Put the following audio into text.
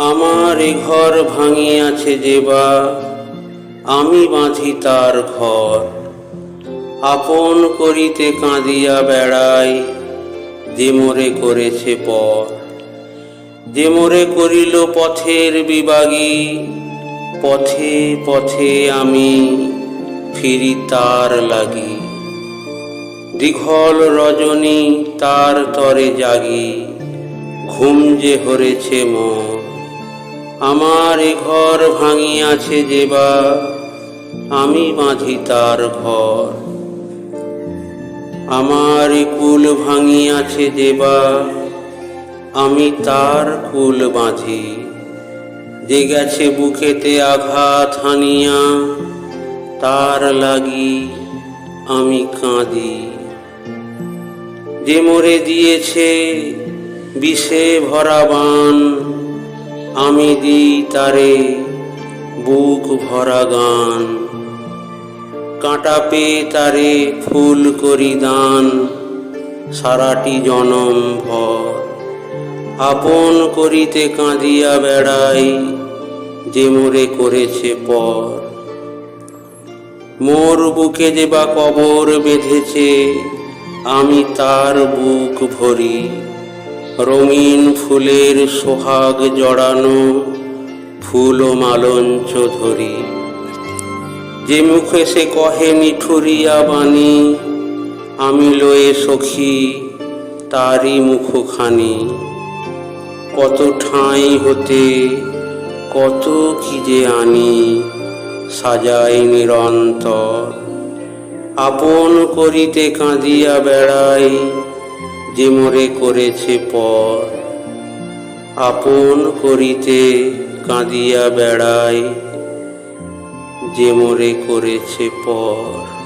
আমার ঘর ভাঙিয়াছে যেবা আমি বাঁধি তার ঘর। আপন করিতে কাঁদিয়া বেড়াই, যে মোরে করেছে পর। যে মোরে করিল পথের বিবাগী, পথে পথে আমি ফিরি তার লাগি। দীঘল রজনী তার তরে জাগি, ঘুম যে হরেছে মোর আমার ঘর ভাঙিয়াছে যেবা, আমি বাঁধি তার ঘর। আমার কুল ভাঙিয়াছে যেবা, আমি তার কুল বাঁধি। যে গেছে বুকেতে আঘাত হানিয়া, তার লাগি আমি কাঁদি। যে মরে দিয়েছে বিষে ভরা বান আমি দিই তারে বুক ভরা গান। কাঁটা পেয়ে তারে ফুল করি দান। সারাটি জনম ভর। আপন করিতে কাঁদিয়া বেড়াই, যে মোরে করেছে পর। মোর বুকে যে বা কবর বেঁধেছে, আমি তার বুক ভরি। রঙিন ফুলের সোহাগ জড়ানো ফুল ও মালঞ্চ ধরি। যে মুখে সে কহে নিঠুরিয়া বাণী, আমি লয়ে সখী, তারই মুখখানি। কত ঠাঁই হতে, কত কি যে আনি, সাজাই নিরন্তর। আপন করিতে কাঁদিয়া বেড়াই যে মোরে করেছে পর। আপন করিতে কাঁদিয়া বেড়ায় যে মরে করেছে পর।